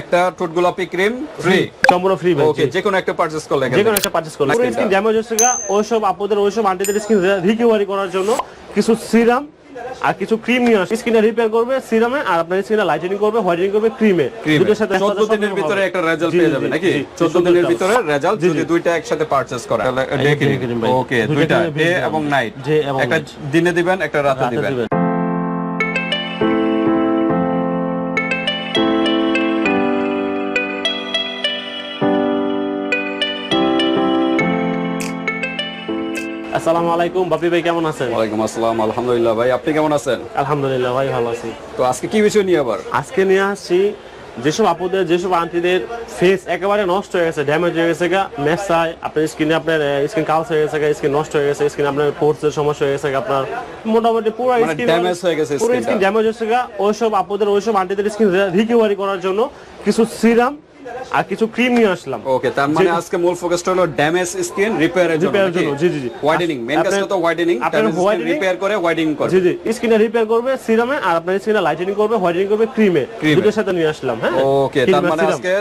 একটা ঠোঁট গোলাপি ক্রিম ফ্রি সম্পূর্ণ ফ্রি ওকে যে কোনো একটা পারচেজ করলে যে কোনো একটা পারচেজ করলে। টা। স্কিন ড্যামেজ হচ্ছে গা, ওইসব আপুদের ওইসব আন্টিদের স্কিন রিকভারি করার জন্য কিছু সিরাম আর কিছু ক্রিম নিয়ে আসে স্কিনটা রিপেয়ার করবে সিরামে আর আপনার স্কিনটা লাইটেনিং করবে হোয়াইটেনিং করবে ক্রিমে দুটোর সাথে 14 দিনের ভিতরে একটা রেজাল্ট পেয়ে যাবে নাকি? 14 দিনের ভিতরে রেজাল্ট যদি দুইটা একসাথে পারচেজ করেন। তাহলে। ওকে দুইটা ডে এবং নাইট একটা দিনে দিবেন একটা রাতে দিবেন। আসসালামু আলাইকুম বাপি ভাই কেমন আছেন? ওয়ালাইকুম আসসালাম আলহামদুলিল্লাহ ভাই আপনি কেমন আছেন? আলহামদুলিল্লাহ ভাই ভালো আছি। তো আজকে কি বিষয় নিয়ে আবার? আজকে নিয়ে আসছি যেসব আপুদের যেসব আন্টিদের ফেস একেবারে নষ্ট হয়ে গেছে ড্যামেজ হয়ে গেছে গা মেসায় আপনার স্কিনে আপনার স্কিন কালস হয়ে গেছে স্কিন নষ্ট হয়ে গেছে স্কিন আপনার পোর্সের সমস্যা হয়ে গেছে গা, আপনার মোটামুটি পুরো মানে স্কিন damage হয়ে গেছে পুরো স্কিন ড্যামেজ হয়েছে গা ওইসব আপুদের ওইসব আন্টিদের স্কিন রিকভারি করার জন্য কিছু সিরাম আর কিছু ক্রিম নিয়ে আসলাম। ওকে তার মানে আজকে মূল ফোকাসটা হলো ড্যামেজ স্কিন রিপেয়ারের জন্য এর জন্য, জি, জি, জি। হোয়াইটেনিং আপনার- কাজটা তো হোয়াইটেনিং আপনার ড্যামেজ রিপেয়ার করে হোয়াইটেনিং করে জি জি রিপেয়ার করবে সিরামে আর আপনার স্কিনটা লাইটেনিং করবে হোয়াইটেনিং করবে ক্রিমে দুটোর সাথে নিয়ে আসলাম হ্যাঁ? ওকে তার মানে আজকে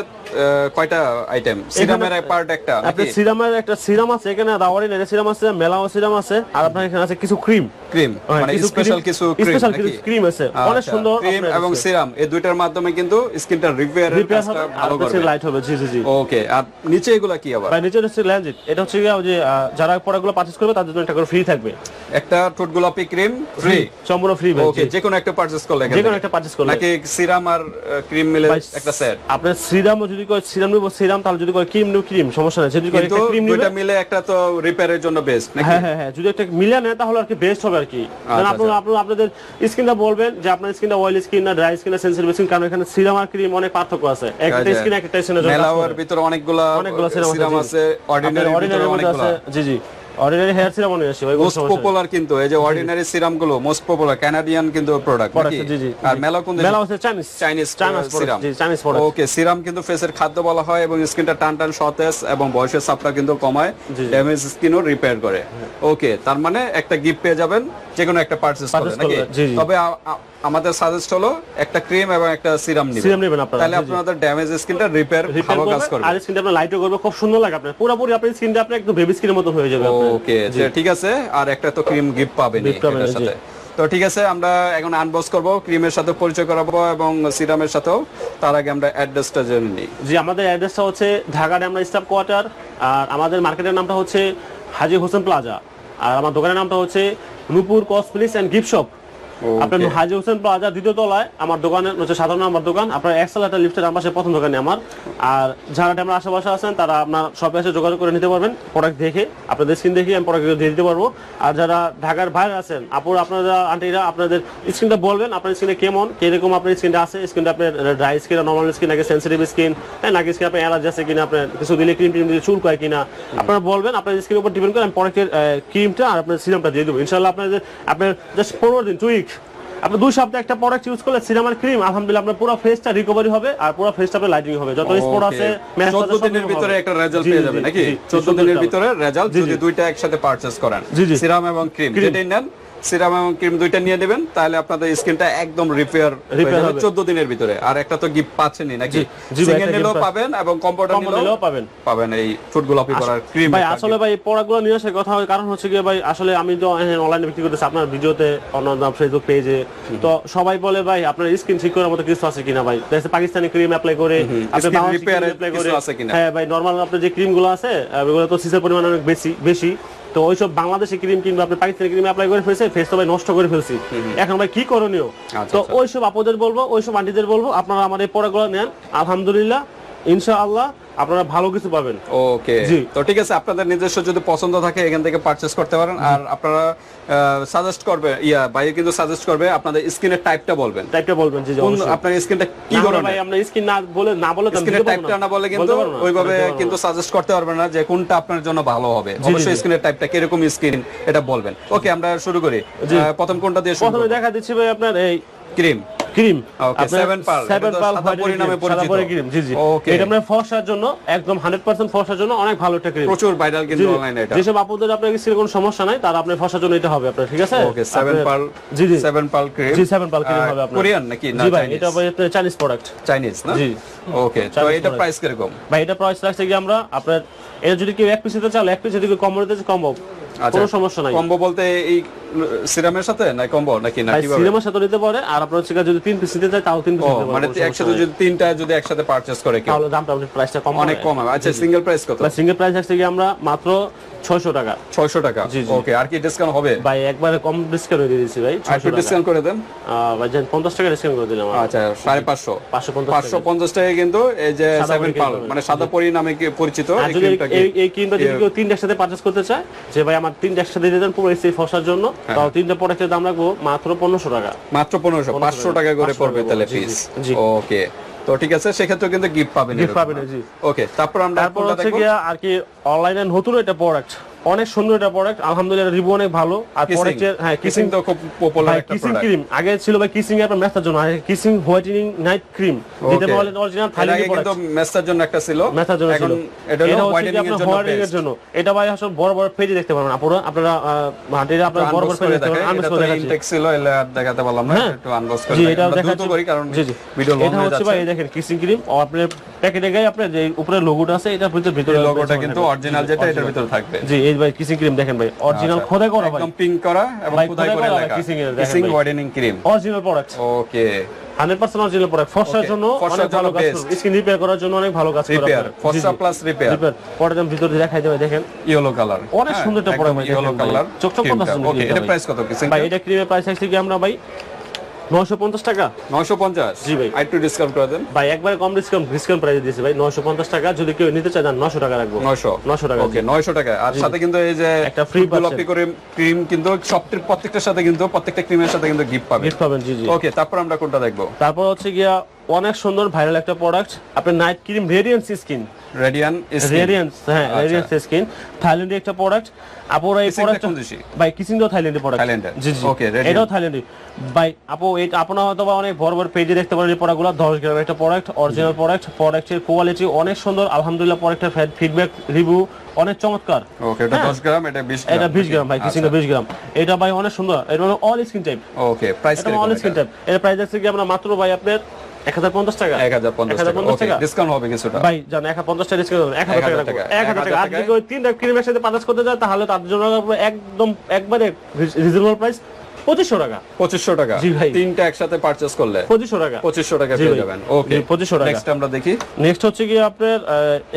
কয়টা আইটেম সিরামের পার্ট একটা আপনার সিরামের একটা সিরাম আছে এখানে দাওয়ারি নেড়ে সিরাম আছে মেলাও সিরাম আছে আর আপনার এখানে আছে কিছু ক্রিম ক্রিম মানে স্পেশাল কিছু ক্রিম স্পেশাল কিছু ক্রিম আছে। অনেক সুন্দর ক্রিম এবং সিরাম এই দুইটার মাধ্যমে কিন্তু স্কিনটা রিপেয়ারের কাজটা ভালো আপনার করবে লাইট হবে জি জি জি। ওকে আর নিচে এগুলা কি আবার? ভাই নিচে হচ্ছে ল্যাঞ্জিট এটা হচ্ছে যে যারা প্রোডাক্টগুলো পারচেজ করবে তাদের জন্য একটা করে ফ্রি থাকবে। একটা ঠোঁট গোলাপি ক্রিম ফ্রি সম্পূর্ণ ফ্রি ভাই ওকে যে কোনো একটা পারচেজ করলে যে কোনো একটা পারচেজ করলে। নাকি সিরাম আর ক্রিম মিলে একটা সেট আপনার সিরাম যদি সিরাম নিব সিরাম তাহলে যদি করে ক্রিম নিব ক্রিম সমস্যা নেই। যদি একটা ক্রিম নিবে মিলে একটা তো রিপেয়ারের জন্য বেস্ট নাকি? হ্যাঁ হ্যাঁ হ্যাঁ যদি একটা মিলে নেয় তাহলে আর কি বেস্ট হবে আর কি। আচ্ছা, আপনারা আপনারা আপনাদের স্কিনটা বলবেন যে আপনার স্কিনটা অয়েল স্কিন না ড্রাই স্কিন না সেন্সিটিভ স্কিন কারণ এখানে সিরাম আর ক্রিম অনেক পার্থক্য আছে। একটা স্কিন একটা স্কিনের জন্য মেলাওয়ার ভিতরে অনেকগুলা অনেকগুলো সিরাম সিরাম আছে অর্ডিনারি ভিতরে অনেকগুলা। জি জি। অর্ডিনারি হেয়ার সিরাম নিয়ে ভাই মোস্ট পপুলার কিন্তু এই যে অর্ডিনারি সিরামগুলো মোস্ট পপুলার কানাডিয়ান কিন্তু প্রোডাক্ট নাকি? জি, জি, আর মেলা কোন মেলা হচ্ছে Chinese Chinese Chinese serum Chinese product okay serum কিন্তু ফেসের খাদ্য বলা হয় এবং স্কিনটা টান টান সতেজ এবং বয়সের চাপটা কিন্তু কমায়। ড্যামেজ স্কিনও রিপেয়ার করে। ওকে তার মানে একটা গিফট পেয়ে যাবেন যে কোনো একটা পারচেজ নাকি? জি। তবে আমাদের সাজেস্ট হলো একটা ক্রিম এবং একটা সিরাম নিবেন। সিরাম নেবেন আপনারা। তাহলে। আপনাদের ড্যামেজ স্কিনটা রিপেয়ার ভালো কাজ করবে। আর স্কিনটা আপনার লাইটও করবে খুব সুন্দর লাগে আপনার। পুরোপুরি আপনার স্কিনটা আপনার একদম বেবি স্কিনের মতো হয়ে যাবে ওকে ঠিক আছে আর একটা তো ক্রিম গিফট পাবেন এটার সাথে। তো ঠিক আছে আমরা এখন আনবক্স করব ক্রিমের সাথে পরিচয় করাবো এবং সিরামের সাথেও। তার আগে আমরা অ্যাড্রেসটা জেনে নিই। জি আমাদের অ্যাড্রেসটা হচ্ছে ঢাকা ড্যামরা স্টাফ কোয়ার্টার আর আমাদের মার্কেটের নামটা হচ্ছে হাজি হোসেন প্লাজা। আর আমার দোকানের নামটা হচ্ছে নূপুর কসপ্লিস অ্যান্ড গিফট শপ। আপনার হাজি হোসেন প্লাজা দ্বিতীয় তলায় আমার দোকানে হচ্ছে সাধারণ আমার দোকান। আপনার লিফটের আমার প্রথম দোকানে আমার। আর যারা ড্যামরা আশেপাশে আছেন তারা আপনার শপে এসে যোগাযোগ করে নিতে পারবেন। প্রোডাক্ট দেখে আপনাদের স্কিন দেখে আমি প্রোডাক্ট দিয়ে দিতে পারব। আর যারা ঢাকার বাইরে আছেন আপুর আপনারা আন্টিরা আপনাদের স্কিনটা বলবেন আপনার স্কিনে কেমন কীরকম আপনার স্কিনটা আছে? স্কিনটা আপনার ড্রাই স্কিন নর্মাল স্কিন নাকি সেন্সিটিভ স্কিন হ্যাঁ নাকি স্কিন আপনার অ্যালার্জি আছে কিনা আপনার কিছু দিলে ক্রিম টিম দিলে চুল কয় কিনা? আপনারা বলবেন আপনার স্কিনের উপর ডিপেন্ড করে আমি প্রোডাক্টের ক্রিমটা আর আপনার সিরামটা দিয়ে দেবো। ইনশাল্লাহ আপনাদের আপনার জাস্ট পনেরো দিন টু উইক আপনি দুই সপ্তাহে একটা প্রোডাক্ট ইউজ করলে সিনেমার ক্রিম আলহামদুলিল্লাহ আপনার পুরো ফেসটা রিকভারি হবে আর পুরো ফেসটা আপনার লাইটিং হবে। যত স্পট আছে চোদ্দ দিনের ভিতরে একটা রেজাল্ট পেয়ে যাবেন নাকি? চোদ্দ দিনের ভিতরে রেজাল্ট যদি দুইটা একসাথে পারচেজ করেন। সিরাম এবং ক্রিম যেটাই নেন সিরাম এবং ক্রিম দুইটা নিয়ে নেবেন তাহলে আপনাদের স্কিনটা একদম রিপেয়ার হবে। চোদ্দ দিনের ভিতরে। আর একটা তো গিফট পাচ্ছেনই নাকি? সিঙ্গেল নিলেও পাবেন এবং কম্বো নিলেও পাবেন। পাবেন এই ফুড গোলাপি করার ক্রিম ভাই আসলে ভাই প্রোডাক্টগুলো নিয়ে আসার কথা হয় কারণ হচ্ছে কি ভাই আসলে আমি তো অনলাইনে বিক্রি করতেছি আপনার ভিডিওতে অন্য ফেসবুক পেজে তো সবাই বলে ভাই আপনার স্কিন ঠিক করার মতো কিছু আছে কিনা ভাই? পাকিস্তানি ক্রিম অ্যাপ্লাই করে আপনি apply কিছু করে আছে কিনা? হ্যাঁ ভাই নরমাল আপনার যে ক্রিমগুলো আছে তো সিসের পরিমাণ অনেক বেশি বেশি। তো ওইসব বাংলাদেশি ক্রিম কিংবা আপনি পাকিস্তানি ক্রিম অ্যাপ্লাই করে ফেলছে ফেস তো ভাই নষ্ট করে ফেলছি। এখন ভাই কি করণীয়? আচ্ছা, তো আচ্ছা। ওইসব আপুদের বলব ওইসব আন্টিদের বলব আপনারা আমার এই পড়াগুলো নেন আলহামদুলিল্লাহ ইনশাআল্লাহ। আপনারা ভালো কিছু পাবেন। ওকে। তো ঠিক আছে আপনাদের নিজস্ব যদি পছন্দ থাকে এখান থেকে পারচেজ করতে পারেন। আর আপনারা সাজেস্ট করবে ইয়া ভাই কিন্তু সাজেস্ট করবে আপনাদের স্কিনের টাইপটা বলবেন। টাইপটা বলবেন জি, কোন আপনার স্কিনটা কি ধরনের? ভাই আমরা স্কিন না বলে না বলে তো আমি স্কিনের টাইপটা না। বলে কিন্তু ওইভাবে কিন্তু সাজেস্ট করতে পারবেন না যে কোনটা আপনার জন্য ভালো হবে। অবশ্যই জি। স্কিনের টাইপটা কীরকম স্কিন এটা বলবেন। ওকে আমরা শুরু করি। প্রথম কোনটা দিয়ে শুরু প্রথমে দেখা দিচ্ছি ভাই আপনার এই ক্রিম ক্রিম। জি জি। এটা আপনার ফর্সার জন্য একদম 100% ফর্সার জন্য অনেক ভালো একটা ক্রিম। প্রচুর ভাইরাল কিন্তু অনলাইনে এটা। যেসব আপুদের আপনার স্কিনে কোনো সমস্যা নাই তার আপনার ফসার জন্য এটা হবে আপনার ঠিক আছে? ওকে সেভেন পার্ল জি জি। Seven pearl cream. জি সেভেন পাল ক্রিম হবে আপনার। কোরিয়ান নাকি? না জি ভাই এটা ভাই আপনার চাইনিজ প্রোডাক্ট চাইনিজ না? জি। ওকে তো এটা প্রাইস কীরকম? ভাই এটা প্রাইস রাখছে কি আমরা আপনার এটা যদি কেউ এক পিস নিতে চাও এক পিস যদি কেউ কম্বো নিতে আচ্ছা। কোনো সমস্যা নাই। কম্বো বলতে এই সিরামের সাথে না কম্বো? নাকি না কীভাবে? সিনেমার সাথে নিতে পারে আর আপনার হচ্ছে যদি তিন পিস নিতে চায় তাও তিন পিস নিতে পারে মানে একসাথে যদি তিনটা যদি একসাথে পারচেজ করে কেউ? তাহলে দামটা প্রাইসটা কম অনেক কম হবে। আচ্ছা সিঙ্গেল প্রাইস কত? সিঙ্গেল প্রাইস কি আমরা মাত্র 600 টাকা। 600 টাকা। ওকে আর কি ডিসকাউন্ট হবে? ভাই একবারে কম ডিসকাউন্ট দিয়ে দিয়েছি ভাই আর 600 ডিসকাউন্ট করে দেন? ভাই যেন 50 টাকা ডিসকাউন্ট করে দিলাম। আচ্ছা সাড়ে পাঁচশো। 550 পাঁচশো পঞ্চাশ টাকা কিন্তু এই যে পাল মানে সাদা পরি নামে পরিচিত? এই ক্রিমটা এই ক্রিমটা যদি কেউ তিনটা একসাথে পারচেজ করতে চায় যে ভাই আমার তিনটা একসাথে দিয়ে দেন পুরো এসি ফসার জন্য। তাহলে তাও তিনটা প্রোডাক্টের দাম রাখব মাত্র পনেরোশো টাকা। মাত্র পনেরোশো পাঁচশো টাকা। করে পড়বে তাহলে পিস ওকে তো ঠিক আছে সেক্ষেত্রে কিন্তু গিফট পাবেন গিফট। পাবেন, জি। ওকে তারপর আমরা তারপর হচ্ছে কি গিয়া আর কি অনলাইনে নতুন একটা প্রোডাক্ট অনেক সুন্দর একটা প্রোডাক্ট আলহামদুলিল্লাহ রিভিউ অনেক ভালো। আর প্রোডাক্টের হ্যাঁ কিসিং তো খুব পপুলার একটা কিসিং ক্রিম আগে ছিল ভাই কিসিং এর মেস্তার জন্য। আর কিসিং হোয়াইটেনিং নাইট ক্রিম যেটা বলে অরিজিনাল আগে থাইল্যান্ডি কিন্তু প্রোডাক্ট মেস্তার জন্য একটা ছিল। মেথার জন্য ছিল। এটা হলো হোয়াইটেনিং এর জন্য হোয়াইটেনিং এর জন্য। এটা ভাই আসলে বড় বড় পেজে দেখতে পারবেন। আপনারা আপনারা হাটিটা আপনারা বড় বড় পেজে দেখতে পারবেন। আনবক্স এটা তো দেখাচ্ছি। intake ছিল, এলে আর দেখাতে পারলাম না, হ্যাঁ। একটু unbox করে জি। এটা দেখাচ্ছি করি, কারণ জি জি। ভিডিও long এটা হচ্ছে ভাই এই দেখেন কিসিং ক্রিম ও আপনার প্যাকেটে গায়ে আপনার যে উপরে লোগোটা আছে এটা ভিতরে ভিতরে লোগোটা কিন্তু অরিজিনাল যেটা এটার ভিতরে থাকবে। জি এই ভাই কিসিং ক্রিম দেখেন ভাই। অরিজিনাল খোদাই করা ভাই। একদম পিঙ্ক করা এবং খোদাই করে লেখা। kissing এর, kissing. Whitening cream original product okay 100% original product ফর্সার জন্য অনেক ভালো কাজ স্কিন রিপেয়ার করার জন্য অনেক ভালো কাজ করে রিপেয়ার ফর্সা প্লাস রিপেয়ার রিপেয়ার পরে ভিতরে দেখাই দেবে দেখেন। ইয়েলো কালার অনেক সুন্দর একটা product ভাই, ইয়েলো কালার চকচক করতেছে ওকে এটা। প্রাইস কত? কিসিং ভাই এটা ক্রিমের প্রাইস আছে কি আমরা ভাই? 950 টাকা? 950 জি ভাই। আর একটু ডিসকাউন্ট করে দেন। ভাই একবারে কম ডিসকাউন্ট ডিসকাউন্ট প্রাইসে দিয়েছি ভাই। 950 টাকা যদি কেউ নিতে চায় তাহলে 900 টাকা রাখব। 900 900 টাকা ওকে 900 টাকা। আর সাথে কিন্তু এই যে একটা ফ্রি গোলাপি করে ক্রিম কিন্তু সবটির প্রত্যেকটার সাথে কিন্তু প্রত্যেকটা ক্রিমের সাথে কিন্তু গিফট পাবে গিফট পাবেন জি জি। ওকে তারপর আমরা কোনটা দেখব? তারপর হচ্ছে গিয়া অনেক সুন্দর ভাইরাল একটা প্রোডাক্ট আপনার night cream radiance skin radian radiance হ্যাঁ। রেডিয়েন্স স্কিন থাইল্যান্ডের একটা প্রোডাক্ট আপুরা এই প্রোডাক্ট দেশি? ভাই কিসিং দাও থাইল্যান্ডের প্রোডাক্ট থাইল্যান্ডের। জি জি Radiant. এটাও থাইল্যান্ডের ভাই আপু এই আপনারা হয়তো বা অনেক বড় বড় পেজে দেখতে পারেন এই প্রোডাক্টগুলো 10 গ্রামের একটা প্রোডাক্ট অরিজিনাল প্রোডাক্ট প্রোডাক্টের কোয়ালিটি অনেক সুন্দর। আলহামদুলিল্লাহ প্রোডাক্টের ফিডব্যাক রিভিউ অনেক চমৎকার। ওকে এটা 10 গ্রাম এটা 20 গ্রাম। এটা 20 গ্রাম ভাই কিসিং আচ্ছা। 20 গ্রাম। এটা ভাই অনেক সুন্দর। এটা হলো all skin type okay price এটা অল স্কিন টাইপের প্রাইস আছে কি আমরা মাত্র ভাই আপনার 1050 টাকা? 1050 টাকা। 1050 ওকে টাকা? ডিসকাউন্ট হবে কিছুটা। ভাই জান এক পঞ্চাশ টাকা ডিসকাউন্ট এক 1000 টাকা। রাখব। এক হাজার 1000 টাকা আর যদি ওই তিনটা ক্রিমের সাথে পাঁচাশ করতে যায় তাহলে তার জন্য একদম একবারে রিজনেবল প্রাইস পঁচিশশো টাকা। 2500 টাকা। জি ভাই। তিনটা একসাথে পারচেজ করলে পঁচিশশো টাকা। 2500 টাকা পেয়ে যাবেন। ওকে 2500 টাকা। নেক্সট আমরা দেখি। নেক্সট হচ্ছে কি আপনার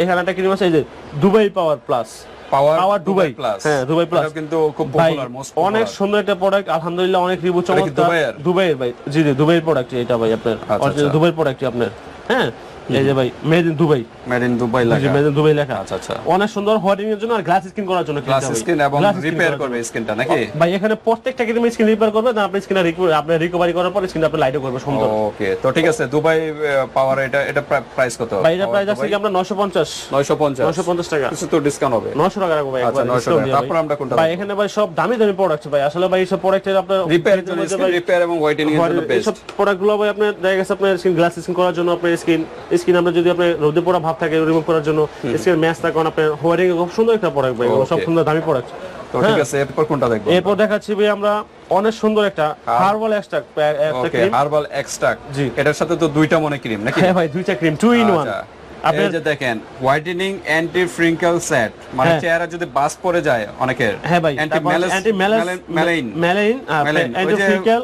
এখানে একটা ক্রিম আছে এই যে Dubai power plus power Dubai plus হ্যাঁ দুবাই প্লাস কিন্তু খুব পপুলার মোস্ট অনেক সুন্দর একটা প্রোডাক্ট আলহামদুলিল্লাহ অনেক রিভিউ চমৎকার। দুবাইয়ের? দুবাইয়ের ভাই। জি জি দুবাইয়ের প্রোডাক্ট এটা ভাই আপনার। আচ্ছা, আচ্ছা। দুবাইয়ের প্রোডাক্ট আপনার। হ্যাঁ? এই যে ভাই made in Dubai made in Dubai লেখা। মেড ইন দুবাই লেখা। আচ্ছা আচ্ছা। অনেক সুন্দর হোয়াইটিং এর জন্য আর গ্লাস স্কিন করার জন্য গ্লাস কিনতে স্কিন এবং রিপেয়ার করবে স্কিনটা নাকি? ভাই এখানে প্রত্যেকটা ক্রিম স্কিন রিপেয়ার করবে না আপনি স্কিন আপনি রিকভারি করার পর স্কিন আপনি লাইটও করবে সুন্দর। ওকে তো ঠিক আছে দুবাই পাওয়ার এটা এটা প্রাইস কত? ভাই এটা প্রাইস আছে কি আমরা 950 950 950 টাকা। কিছু তো ডিসকাউন্ট হবে। 900 টাকা রাখব ভাই আচ্ছা, 900 টাকা। তারপর আমরা কোনটা ভাই এখানে ভাই সব দামি দামি প্রোডাক্ট ভাই। আসলে ভাই এইসব প্রোডাক্টের আপনার রিপেয়ার রিপেয়ার এবং হোয়াইটেনিং এর জন্য বেস্ট প্রোডাক্টগুলো ভাই আপনার দেখা গেছে আপনার স্কিন গ্লাস স্কিন করার জন্য আপনার স্কিন স্কিন আমরা যদি আপনার রোদে পড়া ভাব থাকে রিমুভ করার জন্য স্কিন ম্যাচ থাকে আপনার হোয়ারিং খুব সুন্দর একটা প্রোডাক্ট ভাই সব সুন্দর দামি প্রোডাক্ট তো ঠিক আছে এরপর কোনটা দেখব? এরপর দেখাচ্ছি ভাই আমরা অনেক সুন্দর একটা হার্বাল এক্সট্রাক্ট একটা ক্রিম হার্বাল এক্সট্রাক্ট জি। এটার সাথে তো দুইটা মনে ক্রিম নাকি? হ্যাঁ ভাই দুইটা ক্রিম টু ইন ওয়ান আপনি যে দেখেন হোয়াইটেনিং অ্যান্টি ফ্রিঙ্কেল সেট মানে হ্যাঁ। চেহারা যদি বাস পড়ে যায় অনেকের হ্যাঁ ভাই অ্যান্টি অ্যান্টি ম্যালাইন ম্যালাইন অ্যান্টি যে- ফ্রিকেল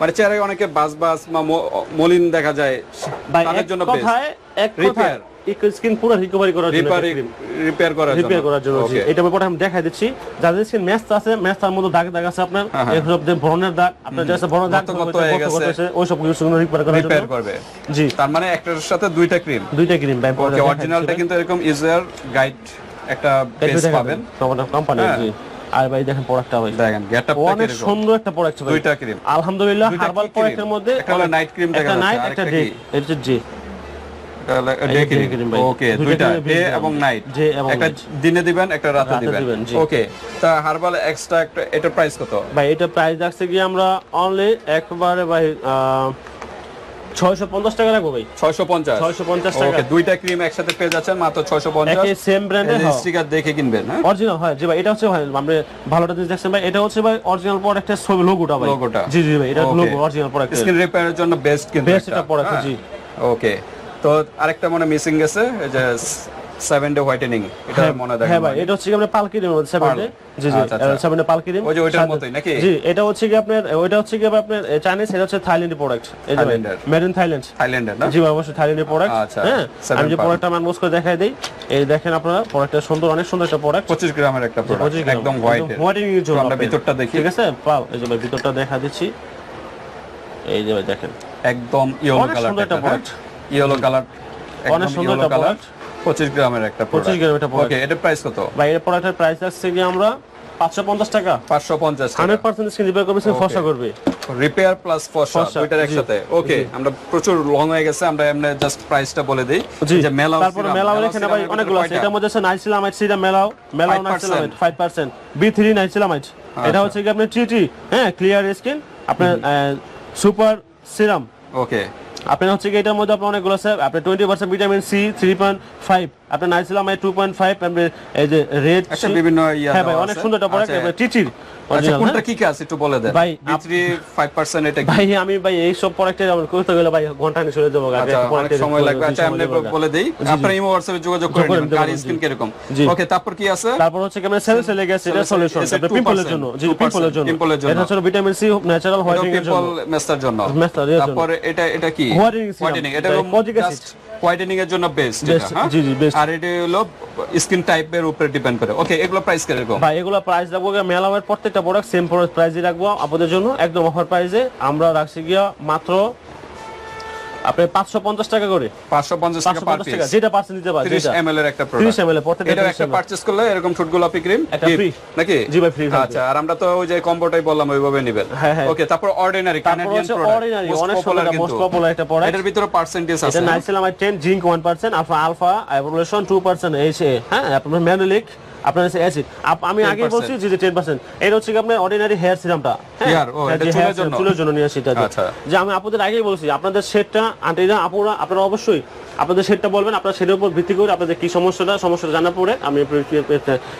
মানে চেহারায় অনেকে বাস বাস বা মলিন দেখা যায় তাদের জন্য বেস্ট এক কথায় স্কিন পুরো রিকভারি করার জন্য রিপেয়ার করার জন্য। রিপেয়ার করার জন্য এটা আমি দেখাই দিচ্ছি। যাদের স্কিন ম্যাচ আছে মধ্যে দাগ দাগ আছে আপনার। হ্যাঁ, হ্যাঁ। এগুলো যে ব্রণের দাগ আপনার ব্রণের দাগ হয়ে গেছে। ওই সব কিছু রিপেয়ার করার রিপেয়ার করবে। জি। তার মানে একটার সাথে দুইটা ক্রিম দুইটা ক্রিম ভাই ওকে অরিজিনালটা কিন্তু এরকম ইউজার গাইড একটা পেজ পাবেন। কোম্পানি হ্যাঁ। জি। আর ভাই দেখেন প্রোডাক্টটা ভাই। দেখেন গেটআপটা অনেক সুন্দর একটা প্রোডাক্ট ভাই। দুইটা ক্রিম আলহামদুলিল্লাহ হার্বাল প্রোডাক্টের মধ্যে একটা night cream দেখা একটা নাইট একটা ডে এটা হচ্ছে ওকে দুইটা দুইটা ডে এবং নাইট একটা দিনে দিবেন একটা রাতে রাতে দিবেন। দিবেন, ওকে তা হার্বাল এক্সট্রা এটার প্রাইস কত? ভাই এটা প্রাইস রাখছে কি আমরা অনলি একবারে ভাই আহ, ছয়শো পঞ্চাশ টাকা রাখব ভাই। 650 650 টাকা। ওকে দুইটা ক্রিম একসাথে পেয়ে যাচ্ছেন মাত্র 650 একই সেম ব্র্যান্ডের স্টিকার দেখে কিনবেন হ্যাঁ? অরিজিনাল হয় জি ভাই এটা হচ্ছে ভাই ভালোটা জিনিস দেখছেন ভাই এটা হচ্ছে ভাই অরিজিনাল প্রোডাক্টের ছবি লোগোটা ভাই। লোগোটা। জি জি ভাই এটা লোগো অরিজিনাল প্রোডাক্টের স্কিন রিপেয়ারের জন্য বেস্ট কিন্তু এটা। জি। ওকে তো আরেকটা মনে মিসিং গেছে এই যে 7 ডে হোয়াইটেনিং এটা মনে দেখেন হ্যাঁ ভাই এটা হচ্ছে কি আপনার পালকি রিম সেভেন। জি জি আচ্ছা, আচ্ছা। সেভেন পালকি রিম ওই যে ওইটার মতোই নাকি? জি এটা হচ্ছে কি আপনার ওইটা হচ্ছে কি আপনার চাইনিজ এটা হচ্ছে থাইল্যান্ডের প্রোডাক্ট এই যে মেড ইন থাইল্যান্ড থাইল্যান্ডের না? জি ভাই অবশ্যই থাইল্যান্ডের প্রোডাক্ট আচ্ছা, হ্যাঁ আমি যে প্রোডাক্টটা আমি আনবক্স করে দেখাই দেই এই দেখেন আপনারা প্রোডাক্টটা সুন্দর অনেক সুন্দর একটা প্রোডাক্ট 25 গ্রামের একটা প্রোডাক্ট একদম হোয়াইট হোয়াইটিং এর জন্য আমরা ভিতরটা দেখি। ঠিক আছে? পাও এই যে ভাই ভিতরটা দেখা দিচ্ছি। এই যে ভাই দেখেন। একদম ইয়েলো কালার একটা product। ইয়েলো কালার অনেক সুন্দর কালার 25 গ্রামের একটা 25 গ্রামের একটা। ওকে এটা প্রাইস কত? ভাই এর প্রোডাক্টের প্রাইস আছে কি আমরা 550 টাকা। 550 টাকা। 100% স্ক্রিন রিপেয়ার করবে ফসা করবে। রিপেয়ার প্লাস ফসা দুইটার একসাথে। ওকে আমরা প্রচুর লং হয়ে গেছে আমরা এমনি জাস্ট প্রাইসটা বলে দেই। যে মেলাও তারপরে মেলাও এখানে ভাই অনেকগুলো আছে। এটার মধ্যে আছে নাইসিলামাইড সিরা মেলাও মেলাও 5% নাইসিলামাইড 5% বি3 নাইসিলামাইড আচ্ছা। এটা হচ্ছে কি আপনার টিটি হ্যাঁ ক্লিয়ার স্কিন আপনার সুপার সিরাম ওকে আপনার হচ্ছে কি এটার মধ্যে আপনার অনেকগুলো আছে। আপনার twenty percent vitamin C three point five আপনার নাইসিলামাইড টু পয়েন্ট ফাইভ এই যে রেড আচ্ছা বিভিন্ন হ্যাঁ ভাই অনেক। সুন্দর একটা প্রোডাক্ট আচ্ছা, টিটির আচ্ছা কোনটা হ্যাঁ? কি কি আছে একটু বলে দেন। ভাই, বি3 5% এটা ভাই আমি ভাই এই সব প্রোডাক্টে আমার করতে গেলে ভাই ঘণ্টা নিয়ে চলে যাব আচ্ছা অনেক সময় লাগবে। আচ্ছা আমি বলে দেই। আপনারা ইমো হোয়াটসঅ্যাপে যোগাযোগ করে নেবেন স্কিন জি। কীরকম? জি। ওকে তারপর কি আছে? তারপর হচ্ছে কি আমরা সেল সেলে গেছে এটা সলিউশন পিম্পলের জন্য জি পিম্পলের জন্য। পিম্পলের জন্য। এটা হচ্ছে ভিটামিন সি ন্যাচারাল হোয়াইটিং এর পিম্পল জন্য। মেস্টার জন্য। তারপর এটা এটা কি? হোয়াইটেনিং এটা। হোয়াইটেনিং এর জন্য বেস্ট Best, জি, জি, বেস্ট আর এটা হলো স্কিন টাইপের উপরে ডিপেন্ড করে। ওকে এগুলো প্রাইস কীরকম ভাই এগুলো প্রাইস রাখব মেলামের প্রত্যেকটা প্রোডাক্ট সেম প্রাইসে রাখব। আপনাদের জন্য একদম অফার প্রাইসে আমরা রাখছি গিয়া মাত্র পাঁচশো পঞ্চাশ টাকা করে। 550 টাকা পার পিস টাকা যেটা পার্সেন্ট দিতে পারে 30 ml এর একটা 30 ml প্রত্যেকটা এটা একটা পারচেজ করলে এরকম ঠোঁট গোলাপি ক্রিম একটা free। নাকি? জি ভাই, থাকবে। আচ্ছা আর আমরা তো ওই যে কম্বোটাই বললাম ওইভাবে নেবেন। হ্যাঁ, হ্যাঁ। ওকে তারপর অর্ডিনারি কানাডিয়ান প্রোডাক্ট অর্ডিনারি অনেক সুন্দর মোস্ট পপুলার একটা প্রোডাক্ট এটার ভিতরে পার্সেন্টেজ এটা আছে। না? Niacinamide 10 zinc 1% alpha alpha evolution 2% HA হ্যাঁ আপনার ম্যানুলিক আপনার হচ্ছে অ্যাসিড আমি আগে বলছি যে 10% এটা হচ্ছে কি আপনার অর্ডিনারি হেয়ার সিরামটা চুলের জন্য? নিয়ে আসি আচ্ছা। যে আমি আপনাদের আগেই বলছি আপনাদের সেটটা আন্টিরা আপুরা আপনারা অবশ্যই আপনাদের সেটটা বলবেন আপনারা সেটার উপর ভিত্তি করে আপনাদের কি সমস্যাটা সমস্যাটা জানার পরে আমি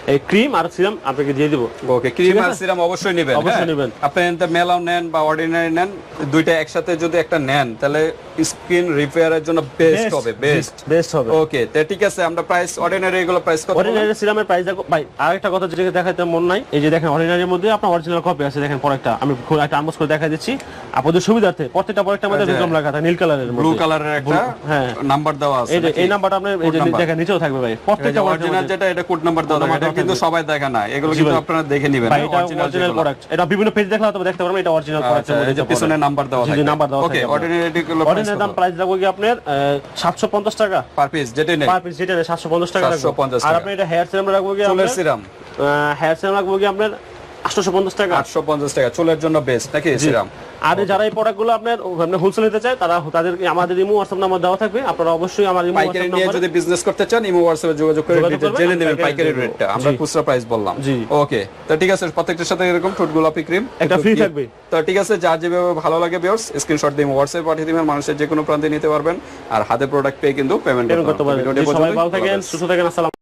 এই ক্রিম আর সিরাম আপনাকে দিয়ে দিব ওকে ক্রিম আর? সিরাম অবশ্যই নেবেন অবশ্যই হ্যাঁ? নেবেন। আপনি মেলাও নেন বা অর্ডিনারি নেন দুইটা একসাথে যদি একটা নেন তাহলে স্কিন রিপেয়ারের জন্য বেস্ট হবে বেস্ট বেস্ট হবে ওকে তো ঠিক আছে আমরা প্রাইস অর্ডিনারি এগুলো প্রাইস কত অর্ডিনারি সিরামের প্রাইস দেখো ভাই আরেকটা কথা যেটা দেখাতে মন নাই এই যে দেখেন অর্ডিনারির মধ্যে আপনার অরিজিনাল কপি আছে দেখেন প্রোডাক্টটা আমি খুব একটা আম্বস করে দেখা দিচ্ছি আপনাদের সুবিধার্থে প্রত্যেকটা প্রোডাক্টের মধ্যে আচ্ছা। বিক্রম লেখা থাকে নীল কালারের ব্লু কালারের একটা হ্যাঁ। নাম্বার দেওয়া আছে এই নাম্বারটা আপনার number। দেখেন নিচেও থাকবে ভাই। প্রত্যেকটা অরিজিনাল যেটা এটা কোড নাম্বার দেওয়া এটা কিন্তু সবাই দেখে না। এগুলো কিন্তু আপনারা দেখে নেবেন। এটা অরিজিনাল প্রোডাক্ট এটা বিভিন্ন পেজ দেখলে হয়তো দেখতে পারবেন এটা অরিজিনাল প্রোডাক্ট আচ্ছা এই যে পিছনে নাম্বার দেওয়া থাকে। number দেওয়া ওকে থাকে। অর্ডিনারি গুলো অরিজিনাল দাম প্রাইস রাখব কি আপনার সাতশো পঞ্চাশ টাকা। পার পিস যেটাই নেই। পার পিস যেটা সাতশো পঞ্চাশ টাকা রাখব। 750 আর আপনি এটা হেয়ার সিরাম রাখব কি চুলের সিরাম হেয়ার সিরাম রাখব কি আপনার? আটশো পঞ্চাশ টাকা। 850 টাকা চুলের জন্য বেস্ট নাকি সিরাম আর যারা এই প্রোডাক্টগুলো আপনার আপনার হোলসেল নিতে চায় তারা তাদেরকে আমাদের ইমো হোয়াটসঅ্যাপ নাম্বার দেওয়া থাকবে। আপনারা অবশ্যই আমার ইমো পাইকারি নিয়ে নাম্বার যদি বিজনেস করতে চান ইমো হোয়াটসঅ্যাপে যোগাযোগ করে জেনে নেবেন পাইকারি। রেটটা আমরা খুচরা প্রাইস বললাম। জি। ওকে তো ঠিক আছে প্রত্যেকটার সাথে এরকম ঠোঁট গোলাপি ক্রিম একটা free থাকবে। তো ঠিক আছে যার যেভাবে ভালো লাগে ভিউয়ার্স স্ক্রিনশট দিয়ে হোয়াটসঅ্যাপে পাঠিয়ে দিবেন। মানুষের যে কোনো প্রান্তে নিতে পারবেন। আর হাতে প্রোডাক্ট পেয়ে কিন্তু পেমেন্ট পেমেন্ট করতে পারবেন। সবাই ভালো থাকেন সুস্থ থাকেন আসসালাম